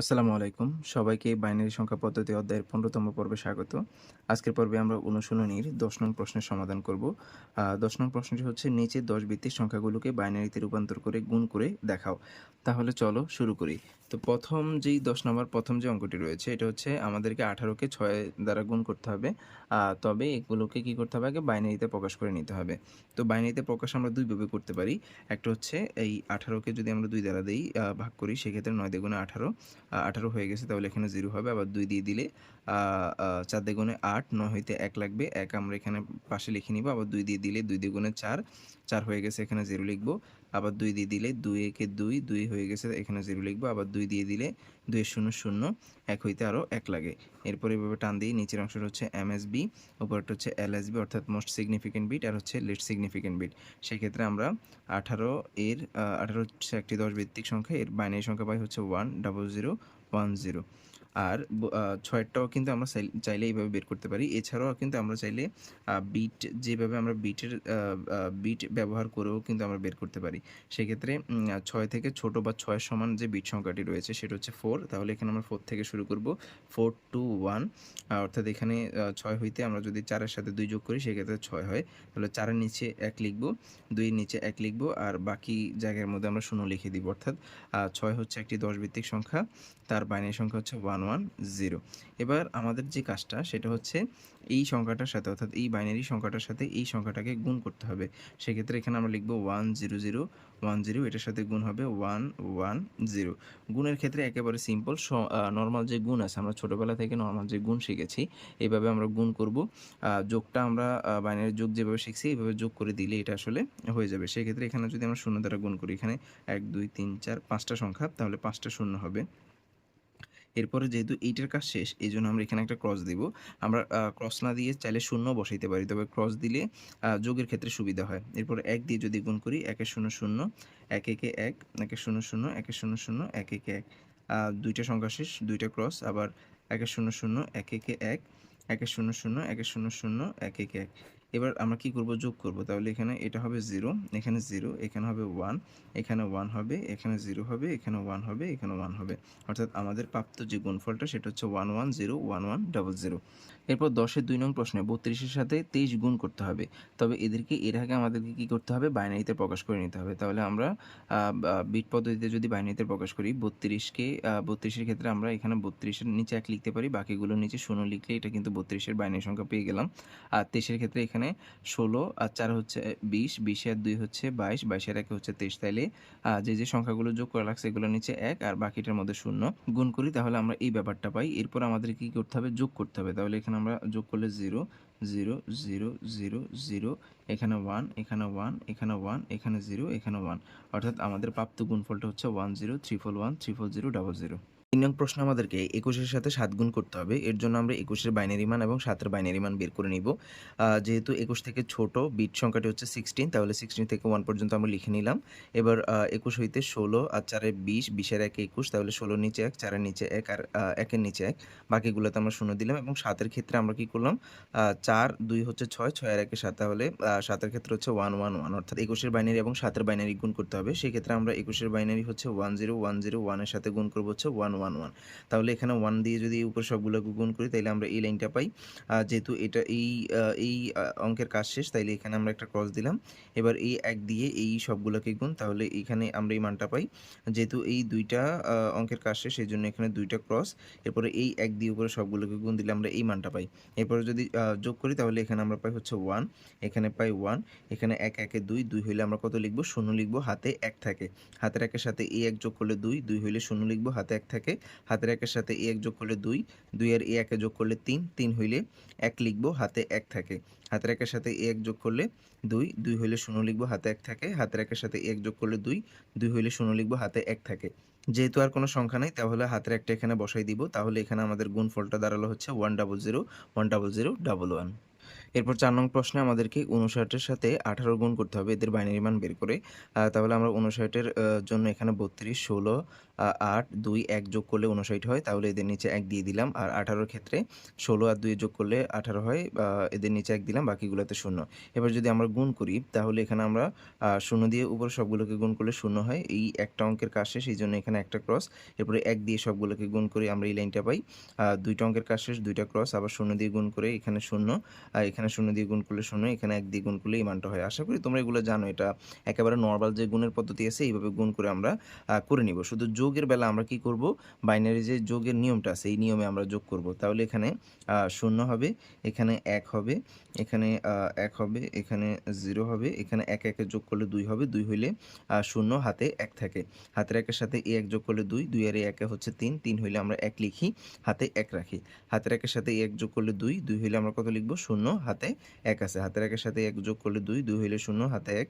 আসসালামু আলাইকুম। সবাইকে বাইনারি সংখ্যা পদ্ধতি অধ্যায়ের পনেরোতম পর্বে স্বাগত। আজকের পর্বে আমরা অনুশীলনীর দশ নং প্রশ্নের সমাধান করব। দশ নং প্রশ্নটি হচ্ছে, নিচে দশ ভিত্তিক সংখ্যাগুলোকে বাইনারিতে রূপান্তর করে গুণ করে দেখাও। তাহলে চলো শুরু করি। তো প্রথম যেই দশ নম্বর, প্রথম যে অঙ্কটি রয়েছে, এটা হচ্ছে আমাদেরকে আঠারোকে ছয় দ্বারা গুণ করতে হবে। তবে এগুলোকে কি করতে হবে? আগে বাইনারিতে প্রকাশ করে নিতে হবে। তো বাইনারিতে প্রকাশ আমরা দুইভাবে করতে পারি। একটা হচ্ছে, এই আঠারোকে যদি আমরা দুই দ্বারা দিই ভাগ করি, সেক্ষেত্রে নয় দেগুণে আঠারো। আঠারো হয়ে গেছে তাহলে এখানে জিরো হবে আবার দুই দিয়ে দিলে চার দ্বিগুণে আট, নয় হইতে এক লাগবে। এক আমরা এখানে পাশে লিখে নিব, আবার দুই দিয়ে দিলে দুই দ্বিগুণে চার। চার হয়ে গেছে এখানে জিরো লিখব। আবার দুই দিয়ে দিলে দুই একে দুই দুই হয়ে গেছে এখানে জিরো লিখব। আবার দুই দিয়ে দিলে দুই শূন্য শূন্য, এক হইতে আরও এক লাগে। এরপর এভাবে টান দিয়ে নিচের অংশটা হচ্ছে এম এস বি উপরটা হচ্ছে এল এস বি অর্থাৎ মোস্ট সিগনিফিকেন্ট বিট, আর হচ্ছে লিস্ট সিগনিফিকেন্ট বিট। সেক্ষেত্রে আমরা আঠারো এর আঠারো হচ্ছে একটি দশ ভিত্তিক সংখ্যা, এর বাইনারি সংখ্যা পাই হচ্ছে one, double zero, one zero. আর ছয়েরটাও কিন্তু আমরা চাই- চাইলে এইভাবে বের করতে পারি। এছাড়াও কিন্তু আমরা চাইলে বিট যেভাবে আমরা বিটের বিট ব্যবহার করেও কিন্তু আমরা বের করতে পারি। সেক্ষেত্রে ছয় থেকে ছোট বা ছয় সমান যে বিট সংখ্যাটি রয়েছে, সেটা হচ্ছে ফোর তাহলে এখানে আমরা ফোর থেকে শুরু করব। ফোর টু ওয়ান অর্থাৎ এখানে ছয় হইতে আমরা যদি চারের সাথে দুই যোগ করি, সেক্ষেত্রে ছয় হয়। তাহলে চারের নিচে এক লিখব, দুইয়ের নিচে এক লিখব, আর বাকি জায়গার মধ্যে আমরা শূন্য লিখে দিব। অর্থাৎ ছয় হচ্ছে একটি দশ ভিত্তিক সংখ্যা। তার বাইনারি সংখ্যা হচ্ছে ওয়ান ওয়ান জিরো এবার আমাদের যে কাজটা, সেটা হচ্ছে এই সংখ্যাটার সাথে, অর্থাৎ এই বাইনারি সংখ্যাটার সাথে এই সংখ্যাটাকে গুণ করতে হবে। সেক্ষেত্রে এখানে আমরা লিখব one zero zero one zero এটার সাথে গুণ হবে ওয়ান ওয়ান জিরো গুণের ক্ষেত্রে একেবারে সিম্পল নর্মাল যে গুণ আছে, আমরা ছোটোবেলা থেকে নর্মাল যে গুণ শিখেছি এইভাবে আমরা গুণ করব। যোগটা আমরা বাইনারি যোগ যেভাবে শিখছি এইভাবে যোগ করে দিলে এটা আসলে হয়ে যাবে। সেক্ষেত্রে এখানে যদি আমরা শূন্য দ্বারা গুণ করি, এখানে এক, দুই, তিন, চার, পাঁচটা সংখ্যা, তাহলে পাঁচটা শূন্য হবে। এরপরে যেহেতু এইটার কাজ শেষ এই জন্য আমরা এখানে একটা ক্রস দিব। আমরা ক্রস না দিয়ে চাইলে শূন্য বসাইতে পারি, তবে ক্রস দিলে যোগের ক্ষেত্রে সুবিধা হয়। এরপরে এক দিয়ে যদি গুণ করি, একে শূন্য শূন্য, এক একে এক, একে শূন্য শূন্য, একে শূন্য শূন্য, এক একে এক। দুইটা সংখ্যা শেষ, দুইটা ক্রস আবার একে শূন্য শূন্য, এক একে এক, একে শূন্য শূন্য, একে শূন্য শূন্য, এক একে এক। এবার আমরা কি করব? যোগ করব। তাহলে এখানে এটা হবে জিরো এখানে জিরো এখানে হবে ওয়ান এখানে ওয়ান হবে, এখানে জিরো হবে, এখানে ওয়ান হবে, এখানে ওয়ান হবে। অর্থাৎ আমাদের প্রাপ্ত যে গুণফলটা সেটা হচ্ছে one one zero one one double zero এরপর দশের দুই নং প্রশ্নে বত্রিশের সাথে তেইশ গুণ করতে হবে। তবে এদেরকে, এর আগে আমাদেরকে কী করতে হবে? বাইনারিতে প্রকাশ করে নিতে হবে। তাহলে আমরা বিট পদ্ধতিতে যদি বাইনারিতে প্রকাশ করি, বত্রিশকে বত্রিশের ক্ষেত্রে আমরা এখানে বত্রিশের নিচে এক লিখতে পারি, বাকিগুলোর নিচে শূন্য লিখলে এটা কিন্তু বত্রিশের বাইনারি সংখ্যা পেয়ে গেলাম। আর তেইশের ক্ষেত্রে এখানে ষোলো, আর চার হচ্ছে বিশ বিশের দুই হচ্ছে বাইশ, বাইশের একে হচ্ছে তেইশ। তাইলে যে যে সংখ্যাগুলো যোগ করা লাগছে এগুলোর নিচে এক, আর বাকিটার মধ্যে শূন্য। গুণ করি, তাহলে আমরা এই ব্যাপারটা পাই। এরপর আমাদের কি করতে হবে? যোগ করতে হবে। তাহলে এখানে আমরা যোগ করলে zero zero zero zero zero, এখানে ওয়ান এখানে ওয়ান এখানে ওয়ান, এখানে জিরো, এখানে ওয়ান। অর্থাৎ আমাদের প্রাপ্ত গুণফলটা হচ্ছে one zero, three four one, three four zero, double zero. তিন নং প্রশ্ন আমাদেরকে একুশের সাথে সাত গুণ করতে হবে। এর জন্য আমরা একুশের বাইনারি মান এবং সাতের বাইনারি মান বের করে নিব। যেহেতু একুশ থেকে ছোট বিট সংখ্যাটি হচ্ছে সিক্সটিন তাহলে সিক্সটিন থেকে ওয়ান পর্যন্ত আমরা লিখে নিলাম। এবার একুশ হইতে ষোলো আর চারে বিশ, বিশের একে একুশ, তাহলে ষোলোর নিচে এক, চারের নিচে এক আর একের নিচে এক। বাকিগুলোতে আমরা শূন্য দিলাম এবং সাতের ক্ষেত্রে আমরা কি করলাম? চার, দুই হচ্ছে ছয় ছয় আর একে সাত, তাহলে সাতের ক্ষেত্রে হচ্ছে ওয়ান ওয়ান ওয়ান অর্থাৎ একুশের বাইনারি এবং সাতের বাইনারি গুণ করতে হবে। সেক্ষেত্রে আমরা একুশের বাইনারি হচ্ছে ওয়ান জিরো ওয়ান জিরো ওয়ানের সাথে গুণ করব হচ্ছে ওয়ান ওয়ান ওয়ান তাহলে এখানে ওয়ান দিয়ে যদি উপর সবগুলোকে গুণ করি তাহলে আমরা এই লাইনটা পাই। যেহেতু এটা এই এই অঙ্কের কাজ শেষ, তাইলে এখানে আমরা একটা ক্রস দিলাম। এবার এই এক দিয়ে এই সবগুলোকে গুণ, তাহলে এখানে আমরা এই মানটা পাই। যেহেতু এই দুইটা অঙ্কের কাজ শেষ সেই জন্য এখানে দুইটা ক্রস এরপরে এই এক দিয়ে উপরে সবগুলোকে গুণ দিলে আমরা এই মানটা পাই। এরপরে যদি যোগ করি, তাহলে এখানে আমরা পাই হচ্ছে ওয়ান এখানে পাই ওয়ান এখানে এক, একে দুই দুই হইলে আমরা কত লিখব? শূন্য লিখব, হাতে এক থাকে। হাতের একের সাথে এই এক যোগ করলে দুই দুই হইলে শূন্য লিখব, হাতে এক থাকে। হাতের একের সাথে এই এক যোগ করলে দুই দুই আর এই একে যোগ করলে তিন তিন হইলে এক লিখব, হাতে এক থাকে। হাতের একের সাথে এই এক যোগ করলে দুই দুই হইলে শূন্য লিখব, হাতে এক থাকে। হাতের একের সাথে এক যোগ করলে দুই দুই হইলে শূন্য লিখব, হাতে এক থাকে। যেহেতু আর কোনো সংখ্যা নেই, তাহলে হাতের একটা এখানে বসাই দিব। তাহলে এখানে আমাদের গুণফলটা দাঁড়াল হচ্ছে one double zero one double zero double one এরপর চার নং প্রশ্নে আমাদেরকে উনষাটের সাথে আঠারো গুণ করতে হবে। এদের বাইনারি মান বের করে তাহলে আমরা উনষাটের জন্য এখানে বত্রিশ, ষোলো আট, দুই, এক যোগ করলে উনষাট হয়। তাহলে এদের নিচে এক দিয়ে দিলাম। আর আঠারোর ক্ষেত্রে ষোলো আর দুই যোগ করলে আঠারো হয় এদের নিচে এক দিলাম, বাকিগুলোতে শূন্য। এবার যদি আমরা গুণ করি, তাহলে এখানে আমরা শূন্য দিয়ে উপর সবগুলোকে গুণ করলে শূন্য হয়। এই একটা অঙ্কের কাজ শেষ, এই জন্য এখানে একটা ক্রস এরপরে এক দিয়ে সবগুলোকে গুণ করে আমরা এই লাইনটা পাই। দুইটা অঙ্কের কাজ শেষ, দুইটা ক্রস আবার শূন্য দিয়ে গুণ করে এখানে শূন্য। আর এখানে শূন্য দিয়ে গুণ করলে শূন্য, এখানে এক দিয়ে গুণ করলে এই মানটা হয়। আশা করি তোমরা এগুলো জানো, এটা একেবারে নর্মাল যে গুণের পদ্ধতি আছে, এইভাবে গুণ করে আমরা করে নিব। শুধু যোগের বেলা আমরা কি করব? বাইনারি যে যোগের নিয়মটা আছে, এই নিয়মে আমরা যোগ করব। তাহলে এখানে শূন্য হবে, এখানে এক হবে, এখানে এক হবে, এখানে জিরো হবে, এখানে এক একে যোগ করলে দুই হবে, দুই হইলে শূন্য হাতে এক থাকে। হাতের একের সাথে এ এক যোগ করলে দুই দুই আর একে হচ্ছে তিন তিন হইলে আমরা এক লিখি, হাতে এক রাখি। হাতের একের সাথে এ এক যোগ করলে দুই দুই হইলে আমরা কত লিখব? শূন্য, হাতে এক আছে। হাতের একের সাথে এক যোগ করলে দুই দুই হইলে শূন্য, হাতে এক।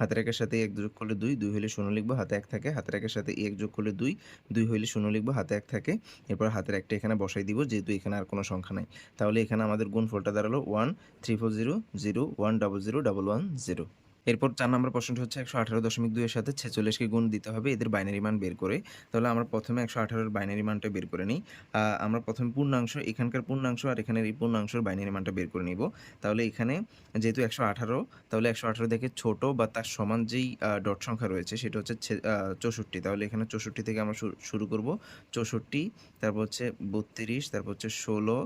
হাতের একের সাথে এক যোগ করলে দুই দুই হইলে শূন্য লিখব, হাতে এক থাকে। হাতের একের সাথে এক যোগ করলে দুই দুই হইলে শূন্য লিখব, হাতে এক থাকে। এরপর হাতের একটা এখানে বসাই দিব, যেহেতু এখানে আর কোনো সংখ্যা নাই। তাহলে এখানে আমাদের গুণফলটা দাঁড়াল one three four zero zero one double zero double one zero এরপর চার নম্বর প্রশ্নটি হচ্ছে একশো আঠারো দশমিক দুইয়ের সাথে ছেচল্লিশকে গুণ দিতে হবে এদের বাইনারি মান বের করে। তাহলে আমরা প্রথমে একশো আঠারোর বাইনারি মানটা বের করে নিই। আমরা প্রথমে পূর্ণাংশ, এখানকার পূর্ণাংশ আর এখানের এই পূর্ণাংশের বাইনারি মানটা বের করে নিব। তাহলে এখানে যেহেতু একশো আঠারো, তাহলে একশো আঠারো থেকে ছোট বা তার সমান যেই ডট সংখ্যা রয়েছে সেটা হচ্ছে চৌষট্টি। তাহলে এখানে চৌষট্টি থেকে আমরা শুরু করব। চৌষট্টি, তারপর হচ্ছে বত্রিশ, তারপর হচ্ছে ষোলো,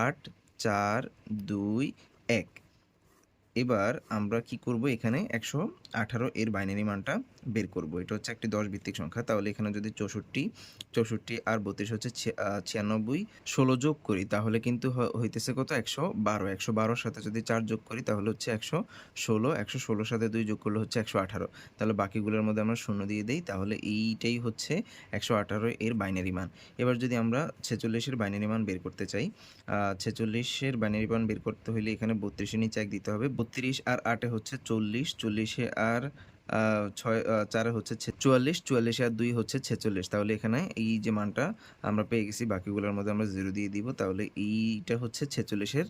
আট, চার, দুই, এক। এবার আমরা কি করব? এখানে একশো আঠারো এর বাইনারি মানটা বের করব। এটা হচ্ছে একটি দশ ভিত্তিক সংখ্যা। তাহলে এখানে যদি চৌষট্টি চৌষট্টি আর বত্রিশ হচ্ছে ছিয়ানব্বই, ষোলো যোগ করি, তাহলে কিন্তু হইতেছে কত? একশো বারো। একশো বারোর সাথে যদি চার যোগ করি, তাহলে হচ্ছে একশো ষোলো। একশো ষোলোর সাথে দুই যোগ করলে হচ্ছে একশো আঠারো। তাহলে বাকিগুলোর মধ্যে আমরা শূন্য দিয়ে দিই, তাহলে এইটাই হচ্ছে একশো আঠারো এর বাইনারি মান। এবার যদি আমরা ছেচল্লিশের বাইনারি মান বের করতে চাই ছেচল্লিশের বাইনারি মান বের করতে হলে এখানে বত্রিশের নিচে এক দিতে হবে। বত্রিশ আর আটে হচ্ছে চল্লিশ, চল্লিশে আর ছয় চারে হচ্ছে চুয়াল্লিশ, চুয়াল্লিশে আর দুই হচ্ছে ছেচল্লিশ। তাহলে এখানে এই যে মানটা আমরা পেয়ে গেছি, বাকিগুলোর মধ্যে আমরা জিরো দিয়ে দিব, তাহলে এইটা হচ্ছে ছেচল্লিশের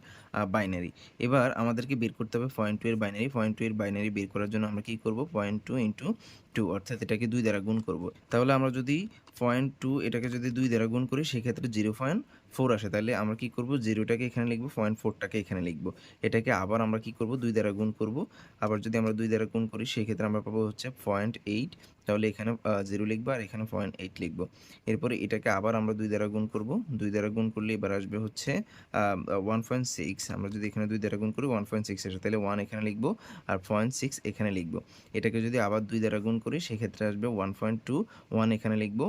বাইনারি এবার আমাদেরকে বের করতে হবে পয়েন্ট টু এর বাইনারি পয়েন্ট টু এর বাইনারি বের করার জন্য আমরা কি করব? পয়েন্ট টু ইন্টু টু অর্থাৎ এটাকে দুই দ্বারা গুণ করব। তাহলে আমরা যদি পয়েন্ট টু এটাকে যদি দুই দ্বারা গুণ করি, সেক্ষেত্রে জিরো পয়েন্ট ফোর আসে তাহলে আমরা কি করব? জিরোটাকে এখানে লিখব পয়েন্ট ফোরটাকে এখানে লিখব। এটাকে আবার আমরা কি করব? দুই দ্বারা গুণ করব। আবার যদি আমরা দুই দ্বারা গুণ করি, সেক্ষেত্রে আমরা পাবো হচ্ছে পয়েন্ট এইট তাহলে এখানে জিরো লিখব আর এখানে পয়েন্ট এইট লিখব। এরপরে এটাকে আবার আমরা দুই দ্বারা গুণ করব। দুই দ্বারা গুণ করলে এবার আসবে হচ্ছে ওয়ান পয়েন্ট সিক্স আমরা যদি এখানে দুই দ্বারা গুণ করি ওয়ান পয়েন্ট সিক্স আসে তাহলে ওয়ান এখানে লিখব আর পয়েন্ট সিক্স এখানে লিখব। এটাকে যদি আবার দুই দ্বারা গুণ করি, সেক্ষেত্রে আসবে ওয়ান পয়েন্ট টু ওয়ান এখানে লিখব।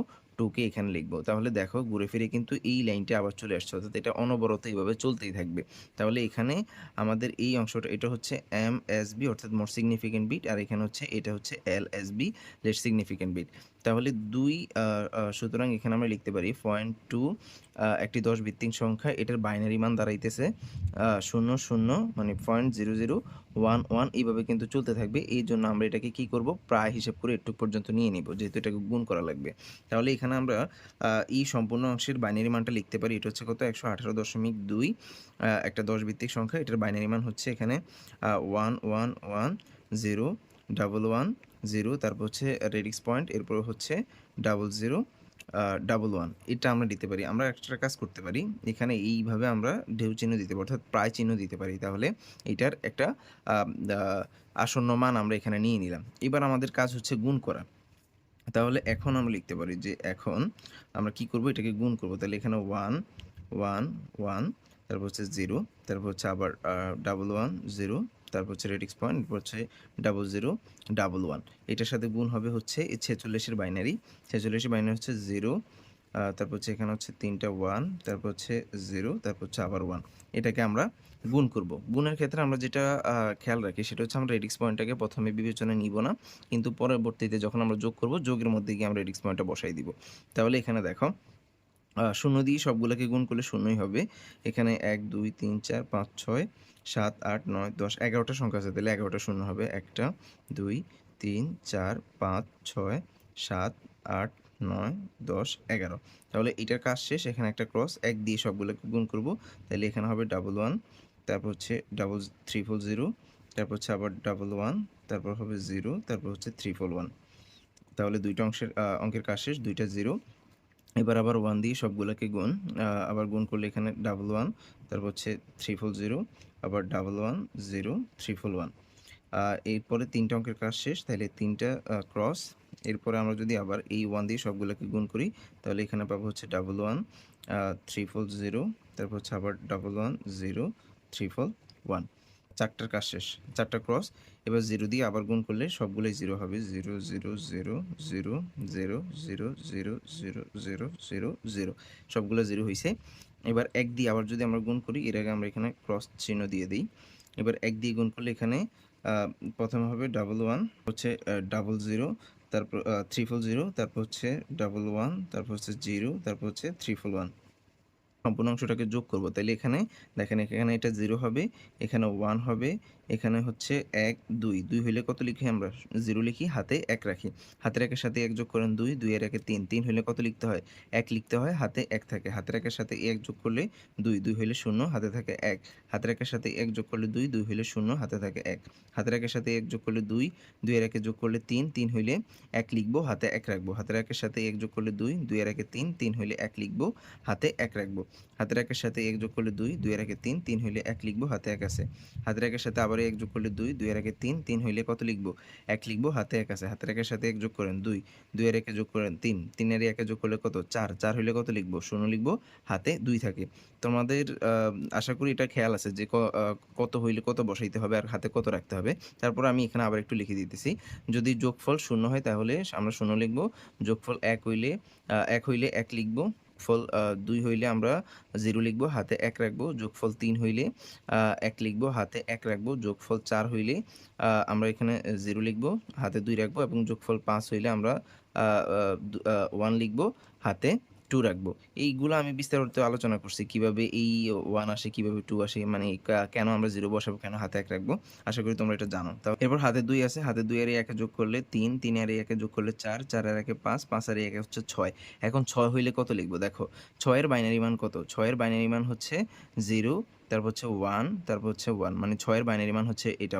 টুকে এখানে লিখব। তাহলে দেখো ঘুরে ফিরে কিন্তু এই লাইনটা আবার চলে আসছে। অর্থাৎ এটা অনবরত এইভাবে চলতেই থাকবে। তাহলে এখানে আমাদের এই অংশটা, এটা হচ্ছে এম এস বি অর্থাৎ মোর সিগনিফিকেন্ট বিট আর এখানে হচ্ছে, এটা হচ্ছে L S B less significant bit তাহলে দুই সুতরাং এখানে আমরা লিখতে পারি পয়েন্ট টু একটি দশ ভিত্তিক সংখ্যা, এটার বাইনারি মান দাঁড়াইতেছে শূন্য শূন্য মানে point zero zero one one এইভাবে কিন্তু চলতে থাকবে। এই জন্য আমরা এটাকে কি করব? প্রায় হিসাব করে একটু পর্যন্ত নিয়ে নিব, যেহেতু এটাকে গুণ করা লাগবে। তাহলে এখানে আমরা এই সম্পূর্ণ অংশের বাইনারি মানটা লিখতে পারি। এটা হচ্ছে কত? একশো আঠারো দশমিক দুই একটা দশ ভিত্তিক সংখ্যা। এটার বাইনারি মান হচ্ছে এখানে one one one zero double one zero, তারপর হচ্ছে রেডিক্স পয়েন্ট এরপর হচ্ছে ডাবল জিরো ডাবল ওয়ান এটা আমরা দিতে পারি, আমরা একটা কাজ করতে পারি। এখানে এইভাবে আমরা ঢেউ চিহ্ন দিতে পারি, অর্থাৎ প্রায় চিহ্ন দিতে পারি। তাহলে এটার একটা আসন্ন মান আমরা এখানে নিয়ে নিলাম। এবার আমাদের কাজ হচ্ছে গুণ করা। তাহলে এখন আমরা লিখতে পারি যে এখন আমরা কি করব? এটাকে গুণ করব। তাহলে এখানে ওয়ান ওয়ান ওয়ান তারপর হচ্ছে জিরো তারপর হচ্ছে আবার ডাবল ওয়ান জিরো তারপর হচ্ছে রেডিক্স পয়েন্ট হচ্ছে ডাবল জিরো ডাবল ওয়ান এটার সাথে গুণ হবে হচ্ছে ছেচল্লিশের বাইনারি ছেচল্লিশের বাইনারি হচ্ছে জিরো তারপর হচ্ছে এখানে হচ্ছে তিনটা ওয়ান তারপর হচ্ছে জিরো তারপর হচ্ছে আবার ওয়ান এটাকে আমরা গুণ করব। গুণের ক্ষেত্রে আমরা যেটা খেয়াল রাখি, সেটা হচ্ছে আমরা রেডিক্স পয়েন্টটাকে প্রথমে বিবেচনায় নিব না, কিন্তু পরবর্তীতে যখন আমরা যোগ করব, যোগের মধ্যে গিয়ে আমরা রেডিক্স পয়েন্টটা বসাই দিব। তাহলে এখানে দেখো শূন্য দিয়ে সবগুলোকে গুণ করলে শূন্যই হবে। এখানে এক, দুই, তিন, চার, পাঁচ, ছয়, সাত, আট, নয়, দশ, এগারোটা সংখ্যা আছে, তাহলে এগারোটা শূন্য হবে। একটা, দুই, তিন, চার, পাঁচ, ছয়, সাত, আট, নয়, দশ, এগারো। তাহলে এটার কাজ শেষ, এখানে একটা ক্রস এক দিয়ে সবগুলোকে গুণ করব। তাহলে এখানে হবে ডাবল ওয়ান তারপর হচ্ছে ডাবল থ্রি ফোর জিরো তারপর হচ্ছে আবার ডাবল ওয়ান তারপর হবে জিরো তারপর হচ্ছে থ্রি ফোর ওয়ান তাহলে দুইটা অংশের অঙ্কের কাজ শেষ, দুইটা জিরো এবার আবার ওয়ান দিয়ে সবগুলোকে গুণ আবার গুণ করলে এখানে ডাবল ওয়ান তারপর হচ্ছে থ্রি ফোর জিরো আবার double one zero triple one এরপরে তিনটা অঙ্কের কাজ শেষ, তাহলে তিনটা ক্রস এরপরে আমরা যদি আবার এই ওয়ান দিয়ে সবগুলোকে গুণ করি, তাহলে এখানে পাবো হচ্ছে double one three four zero তারপর হচ্ছে আবার double one zero triple one চারটার কাজ শেষ, চারটা ক্রস এবার জিরো দিয়ে আবার গুণ করলে সবগুলোই জিরো হবে zero zero zero zero zero zero zero zero zero zero zero সবগুলো জিরো হয়েছে এবার এক দিয়ে আবার যদি আমরা গুণ করি এর আগে আমরা এখানে ক্রস চিহ্ন দিয়ে দিই এবার এক দিয়ে গুণ করলে এখানে প্রথমে হবে ডাবল ওয়ান হচ্ছে ডাবল জিরো তারপর থ্রি ফোর জিরো তারপর হচ্ছে ডাবল ওয়ান তারপর হচ্ছে জিরো তারপর হচ্ছে থ্রি ফোর ওয়ান সম্পূর্ণ অংশটাকে যোগ করব। তাহলে এখানে, দেখেন এখানে এটা জিরো হবে, এখানে ওয়ান হবে, এখানে হচ্ছে এক, দুই। দুই হইলে কত লিখি আমরা? জিরো লিখি, হাতে এক রাখি। হাতের একের সাথে এক যোগ করেন দুই দুই এর একে তিন। তিন হইলে কত লিখতে হয়? এক লিখতে হয়, হাতে এক থাকে। হাতের একের সাথে এক যোগ করলে দুই দুই হইলে শূন্য, হাতে থাকে এক। হাতের একের সাথে এক যোগ করলে দুই দুই হইলে শূন্য, হাতে থাকে এক। হাতের একের সাথে এক যোগ করলে দুই দুই এর একে যোগ করলে তিন। তিন হইলে এক লিখব, হাতে এক রাখব। হাতের একের সাথে এক যোগ করলে দুই দুই এর একে তিন। তিন হইলে এক লিখব, হাতে এক রাখব। হাতের একের সাথে এক যোগ করলে দুই দুই এর একে তিন তিন হইলে এক লিখব, হাতে এক আছে। হাতের একের সাথে আবার এক যোগ করলে দুই দুই এর একে তিন তিন হইলে কত লিখব? এক লিখব, হাতে এক আছে। হাতের একের সাথে এক যোগ করেন দুই দুই এর একে যোগ করেন তিন, তিনের একে যোগ করলে কত? চার চার হইলে কত লিখব? শূন্য লিখব, হাতে দুই থাকে। তোমাদের আশা করি এটা খেয়াল আছে যে কত হইলে কত বসাইতে হবে আর হাতে কত রাখতে হবে। তারপর আমি এখানে আবার একটু লিখে দিতেছি। যদি যোগফল শূন্য হয় তাহলে আমরা শূন্য লিখব। যোগফল এক হইলে এক হইলে এক লিখব। ফল আহ, দুই হইলে আমরা জিরো লিখব হাতে এক রাখব যোগফল তিন হইলে এক লিখব হাতে এক রাখব যোগফল চার হইলে আমরা এখানে জিরো লিখব হাতে দুই রাখব এবং যোগফল পাঁচ হইলে আমরা ওয়ান লিখব হাতে টু রাখব। এইগুলো আমি বিস্তারিত আলোচনা করছি, কীভাবে এই ওয়ান আসে, কীভাবে টু আসে মানে কেন আমরা জিরো বসাবো, কেন হাতে এক রাখব, আশা করি তোমরা এটা জানো। তাও এরপর হাতে দুই আছে হাতে দুই আর এক যোগ করলে তিন তিন আর এক যোগ করলে চার চার আর একে পাঁচ পাঁচ আর একে হচ্ছে ছয়। এখন ছয় হইলে কত লিখব? দেখো, ছয়ের বাইনারি মান কত? ছয়ের বাইনারি মান হচ্ছে জিরো তারপর হচ্ছে ওয়ান তারপর হচ্ছে ওয়ান মানে ছয়ের বাইনারি মান হচ্ছে এটা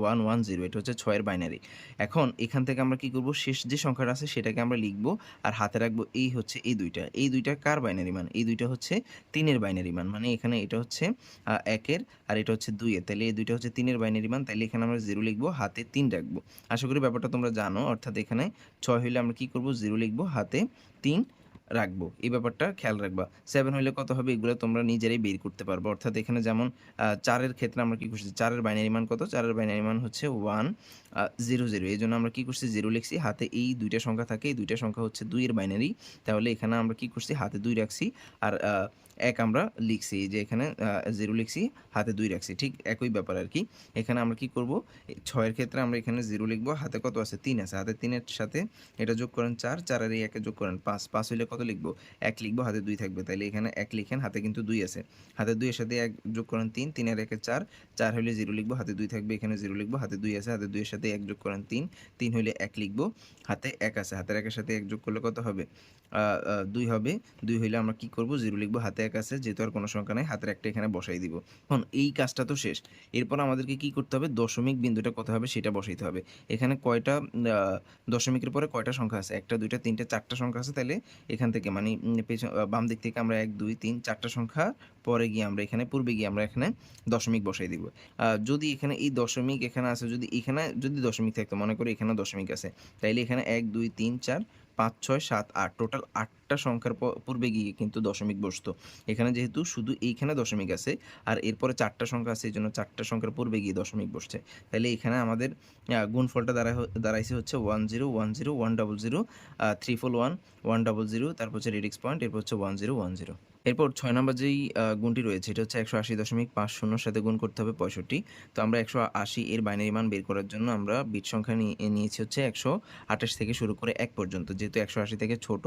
ওয়ান ওয়ান জিরো এটা হচ্ছে ছয়ের বাইনারি এখন এখান থেকে আমরা কি করব? শেষ যে সংখ্যাটা আছে সেটাকে আমরা লিখব আর হাতে রাখব এই হচ্ছে এই দুইটা। এই দুইটা কার বাইনারি মান? এই দুইটা হচ্ছে তিনের বাইনারি মান। মানে এখানে এটা হচ্ছে একের আর এটা হচ্ছে দুইয়ের। তাহলে এই দুইটা হচ্ছে তিনের বাইনারি মান। তাহলে এখানে আমরা জিরো লিখব, হাতে তিন রাখব। আশা করি ব্যাপারটা তোমরা জানো। অর্থাৎ এখানে ছয় হইলে আমরা কি করব? জিরো লিখব, হাতে তিন রাখব। এই ব্যাপারটা খেয়াল রাখবা। সেভেন হইলে কত হবে এগুলো তোমরা নিজেরাই বের করতে পারব। অর্থাৎ এখানে যেমন চারের ক্ষেত্রে আমরা কি করছি? চারের বাইনারি মান কত? চারের বাইনারি মান হচ্ছে ওয়ান জিরো জিরো এই জন্য আমরা কি করছি? জিরো লিখছি। হাতে এই দুইটা সংখ্যা থাকে। এই দুইটা সংখ্যা হচ্ছে দুইয়ের বাইনারি তাহলে এখানে আমরা কি করছি? হাতে দুই রাখছি। আর এক আমরা লিখছি। যে এখানে জিরো লিখছি, হাতে দুই রাখছি। ঠিক একই ব্যাপার আর কি। এখানে আমরা কি করব? ছয়ের ক্ষেত্রে আমরা এখানে জিরো লিখব। হাতে কত আছে? তিন আছে। হাতে তিনের সাথে এটা যোগ করেন চার। চার আর এই একে যোগ করেন পাঁচ। পাঁচ হইলে কত লিখব? এক লিখব। হাতে দুই থাকবে। তাইলে এখানে এক লিখেন, হাতে কিন্তু দুই আছে। হাতে দুইয়ের সাথে এক যোগ করেন তিন। তিনের একে চার। চার হইলে জিরো লিখব। হাতে দুই থাকবে। এখানে জিরো লিখব। হাতে দুই আছে। হাতে দুইয়ের সাথে এক যোগ করেন তিন তিন হইলে এক লিখব। হাতে এক আছে, হাতের একের সাথে এক যোগ করলে কত হবে? দুই হবে। দুই হইলে আমরা কি করব? জিরো লিখব, হাতে এক আছে, যেহেতু আর কোনো সংখ্যা নাই, হাতের একটা এখানে বসাই দিব। এখন এই কাজটা তো শেষ। এরপর আমাদেরকে কি করতে হবে? দশমিক বিন্দুটা কত হবে সেটা বসাইতে হবে। এখানে কয়টা দশমিকের পরে কয়টা সংখ্যা আছে? একটা, দুইটা, তিনটে, চারটা সংখ্যা আছে তাহলে এখান থেকে মানে বাম দিক থেকে আমরা এক, দুই, তিন, চারটা সংখ্যা পরে গিয়ে আমরা এখানে, পূর্বে গিয়ে আমরা এখানে দশমিক বসাই দিব। যদি এখানে এই দশমিক এখানে আছে, যদি এখানে যদি দশমিক থাকতো, মনে করি এখানে দশমিক আছে, তাইলে এখানে এক, দুই, তিন, চার পাঁচ, ছয়, সাত, আট, টোটাল আটটা সংখ্যার পূর্বে গিয়ে কিন্তু দশমিক বসতো। এখানে যেহেতু শুধু এইখানে দশমিক আছে, আর এরপরে চারটা সংখ্যা আছে এই জন্য চারটা সংখ্যার পূর্বে গিয়ে দশমিক বসছে। তাহলে এখানে আমাদের গুণফলটা দাঁড়ায় দাঁড়াইছে হচ্ছে one zero one zero, one double zero three four one one double zero, তারপর হচ্ছে রেডিক্স পয়েন্ট, এরপর হচ্ছে ওয়ান জিরো ওয়ান জিরো। এরপর ছয় নম্বর যেই গুণটি রয়েছে, এটা হচ্ছে একশো আশি দশমিক পাঁচ শূন্যর সাথে গুণ করতে হবে পঁয়ষট্টি। তো আমরা একশো আশি এর বাইনারি মান বের করার জন্য আমরা বিট সংখ্যা নিয়ে নিয়েছি হচ্ছে একশো আঠাশ থেকে শুরু করে এক পর্যন্ত। যেহেতু যেহেতু একশো আশি থেকে ছোট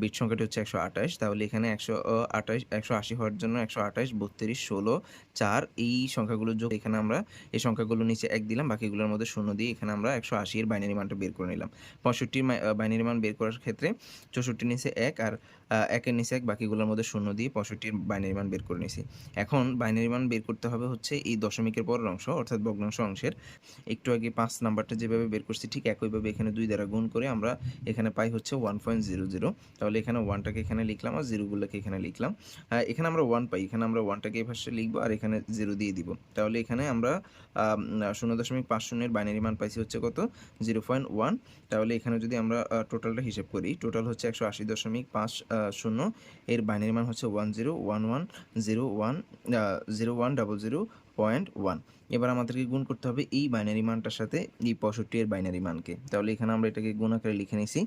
বিট সংখ্যাটি হচ্ছে একশো আঠাশ, তাহলে এখানে একশো আঠাশ, একশো আশি হওয়ার জন্য একশো আঠাশ, বত্রিশ, ষোলো চার, এই সংখ্যাগুলো যোগ এখানে আমরা, এই সংখ্যাগুলো নিচে এক দিলাম, বাকিগুলোর মধ্যে শূন্য দিয়ে এখানে আমরা একশো আশির বাইনারি মানটা বের করে নিলাম। পঁয়ষট্টির বাইনারি মান বের করার ক্ষেত্রে চৌষট্টির নিচে এক আর একের নিচে এক, বাকিগুলোর মধ্যে শূন্য দিয়ে পঁয়ষট্টির বাইনারি মান বের করে নিয়েছি এখন বাইনারি মান বের করতে হবে হচ্ছে এই দশমিকের পরের অংশ, অর্থাৎ ভগ্নাংশ অংশের। একটু আগে পাঁচ নাম্বারটা যেভাবে বের করছি, ঠিক একইভাবে এখানে দুই দ্বারা গুণ করে আমরা এখানে পাই হচ্ছে ওয়ান পয়েন্ট জিরো জিরো তাহলে এখানে ওয়ানটাকে এখানে লিখলাম আর জিরোগুলোকে এখানে লিখলাম। এখানে আমরা ওয়ান পাই, এখানে আমরা ওয়ানটাকে ভাষায় লিখব আর এখানে জিরো দিয়ে দিব। তাহলে এখানে আমরা শূন্য দশমিক পাঁচ শূন্যের বাইনারি মান পাইছি হচ্ছে কত? জিরো পয়েন্ট ওয়ান তাহলে এখানে যদি আমরা টোটালটা হিসেব করি টোটাল হচ্ছে একশো আশি দশমিক পাঁচ শূন্য। এর বাইনারি মান হচ্ছে one zero one one zero one zero one double zero point one এবার আমাদেরকে গুণ করতে হবে এই বাইনারি মানটার সাথে এই পঁয়ষট্টি এর বাইনারি মানকে। তাহলে এখানে আমরা এটাকে গুণ আকারে লিখে নিছি।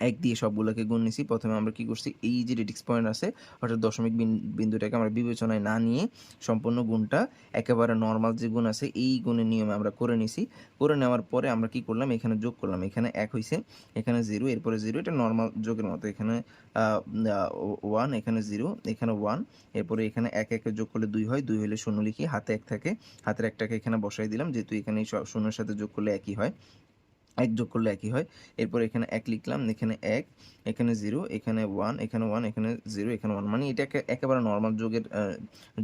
এক দিয়ে সবগুলোকে গুণ নিছি। প্রথমে আমরা কি করছি, এই যে রেডিক্স পয়েন্ট আছে, অর্থাৎ দশমিক বিন- বিন্দুটাকে আমরা বিবেচনায় না নিয়ে সম্পূর্ণ গুণটা একেবারে নর্মাল যে গুণ আছে, এই গুণের নিয়মে আমরা করে নিছি। করে নেওয়ার পরে আমরা কি করলাম, এখানে যোগ করলাম। এখানে এক হয়েছে এখানে জিরো এরপরে জিরো এটা নর্মাল যোগের মতো। এখানে ওয়ান এখানে জিরো এখানে ওয়ান এরপরে এখানে এক একে যোগ করলে দুই হয়, দুই হলে শূন্য লিখি, হাতে এক থাকে, হাতের একটাকে এখানে বসাই দিলাম, যেহেতু এখানে শূন্যের সাথে যোগ করলে একই হয়। এক যোগ করলে একই হয়। এরপর এখানে এক লিখলাম, এখানে এক, এখানে জিরো, এখানে ওয়ান এখানে ওয়ান, এখানে জিরো, এখানে ওয়ান। মানে এটাকে একেবারে নর্মাল যোগের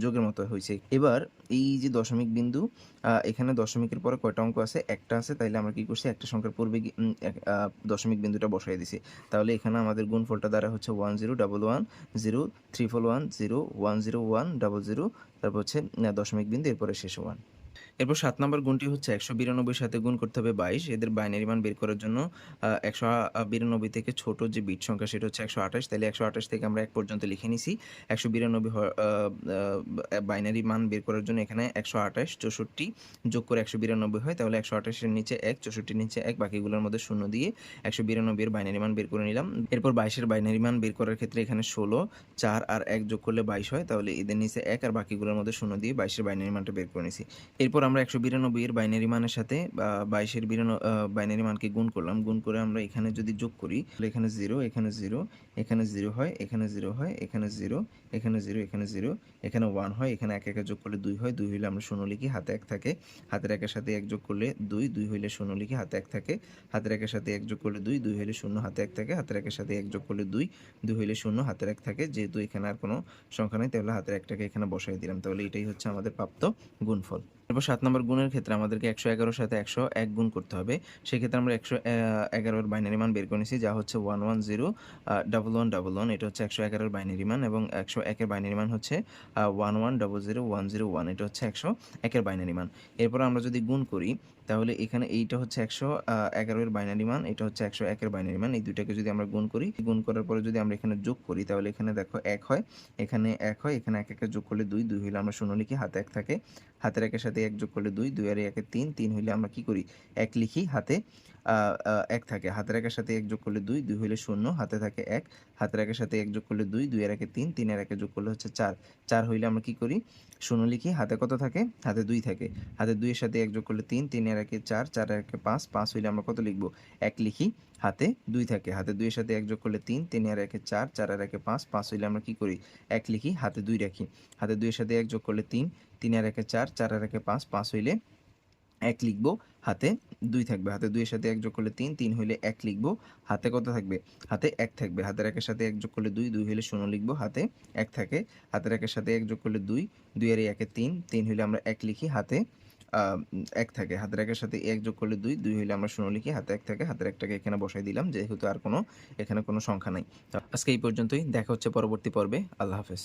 যোগের মতো হয়েছে এবার এই যে দশমিক বিন্দু এখানে দশমিকের পরে কয়টা অঙ্ক আছে? একটা আছে, তাইলে আমরা কি করছি? একটা সংখ্যার পূর্বে দশমিক বিন্দুটা বসাই দিছি। তাহলে এখানে আমাদের গুণফলটা দ্বারা হচ্ছে one zero double one zero triple one zero one zero one double zero তারপর হচ্ছে দশমিক বিন্দু, এরপরে শেষ ওয়ান এরপর সাত নম্বর গুণটি হচ্ছে একশো বিরানব্বই সাথে গুণ করতে হবে বাইশ। এদের বাইনারি মান বের করার জন্য একশো বিরানব্বই থেকে ছোট যে বিট সংখ্যা সেটা হচ্ছে একশো আঠাশ। তাহলে একশো আঠাশ থেকে আমরা এক পর্যন্ত লিখে নিছি। একশো বিরানব্বই বাইনারি মান বের করার জন্য এখানে একশো আঠাশ, চৌষট্টি যোগ করে একশো বিরানব্বই হয়। তাহলে একশো আঠাশের নিচে এক, চৌষট্টির নিচে এক, বাকিগুলোর মধ্যে শূন্য দিয়ে একশো বিরানব্বই এর বাইনারি মান বের করে নিলাম। এরপর বাইশের বাইনারি মান বের করার ক্ষেত্রে এখানে ষোলো, চার আর এক যোগ করলে বাইশ হয়। তাহলে এদের নিচে এক আর বাকিগুলোর মধ্যে শূন্য দিয়ে বাইশের বাইনারি মানটা বের করে নিছি। এরপর আমরা একশো বিরানব্বই এর বাইনারি মানের সাথে বাইশের বিরান বাইনারি মানকে গুণ করলাম। গুণ করে আমরা এখানে যদি যোগ করি এখানে জিরো এখানে জিরো এখানে জিরো হয়, এখানে জিরো হয়, এখানে জিরো এখানে জিরো এখানে জিরো এখানে ওয়ান হয়, এখানে এক একে যোগ করলে দুই হয়, দুই হইলে আমরা শূন্য লিখি, হাতে এক থাকে। হাতের একের সাথে এক যোগ করলে দুই দুই হইলে শূন্য লিখি, হাতে এক থাকে। হাতের একের সাথে এক যোগ করলে দুই দুই হইলে শূন্য, হাতে এক থাকে। হাতের একের সাথে এক যোগ করলে দুই দুই হইলে শূন্য, হাতের এক থাকে। যেহেতু এখানে আর কোনো সংখ্যা নেই, তাহলে হাতের একটাকে এখানে বসাই দিলাম। তাহলে এটাই হচ্ছে আমাদের প্রাপ্ত গুণফল। এরপর সাত নম্বর গুণের ক্ষেত্রে আমাদেরকে একশো এগারোর সাথে একশো এক গুণ করতে হবে। সেক্ষেত্রে আমরা একশো এগারোর বাইনারি মান বের করে নিয়েছি যা হচ্ছে one one zero double one double one এটা হচ্ছে একশো এগারোর বাইনারি মান এবং একশো একের বাইনারি মান হচ্ছে one one double zero one zero one এটা হচ্ছে একশো একের বাইনারি মান। এরপর আমরা যদি গুণ করি, তাহলে এখানে এইটা হচ্ছে একশো এগারোর বাইনারি মান, এটা হচ্ছে একশো একের বাইনারি মান। এই দুইটাকে যদি আমরা গুণ করি, গুণ করার পরে যদি আমরা এখানে যোগ করি, তাহলে এখানে দেখো এক হয়, এখানে এক হয়, এখানে এক একে যোগ করলে দুই দুই হইলে আমরা শূন্য লিখি, হাতে এক থাকে। হাতের একের সাথে এক যোগ করলে দুই দুই আর একে তিন তিন হইলে আমরা কি করি? এক লিখি হাতে। এক থাকে। হাতের একের সাথে এক যোগ করলে দুই দুই হইলে শূন্য, হাতে থাকে এক। হাতের একের সাথে এক যোগ করলে দুই দুই আর একে তিন তিন আর একে যোগ করলে হচ্ছে চার। চার হইলে আমরা কি করি? শূন্য লিখি। হাতে কত থাকে? হাতে দুই থাকে। হাতে দুইয়ের সাথে এক যোগ করলে তিন তিন আর একে চার চার আর একে পাঁচ পাঁচ হইলে আমরা কত লিখব? এক লিখি। হাতে দুই থাকে। হাতে দুইয়ের সাথে এক যোগ করলে তিন তিন আর একে চার চার আর একে পাঁচ পাঁচ হইলে আমরা কি করি? এক লিখি, হাতে দুই রাখি। হাতে দুইয়ের সাথে এক যোগ করলে তিন তিন আর একে চার চার আর একে পাঁচ পাঁচ হইলে এক লিখব। হাতে দুই থাকবে। হাতে দুইয়ের সাথে এক যোগ করলে তিন তিন হইলে এক লিখব। হাতে কত থাকবে? হাতে এক থাকবে। হাতের একের সাথে এক যোগ করলে দুই দুই হইলে শূন্য লিখব। হাতে এক থাকে। হাতের একের সাথে এক যোগ করলে দুই দুই আর একে তিন তিন হইলে আমরা এক লিখি। হাতে এক থাকে। হাতের একের সাথে এক যোগ করলে দুই দুই হইলে আমরা শূন্য লিখি। হাতে এক থাকে। হাতের একটাকে এখানে বসাই দিলাম। যেহেতু আর কোনো, এখানে কোনো সংখ্যা নাই। আজকে এই পর্যন্তই। দেখা হচ্ছে পরবর্তী পর্বে। আল্লাহ হাফেজ।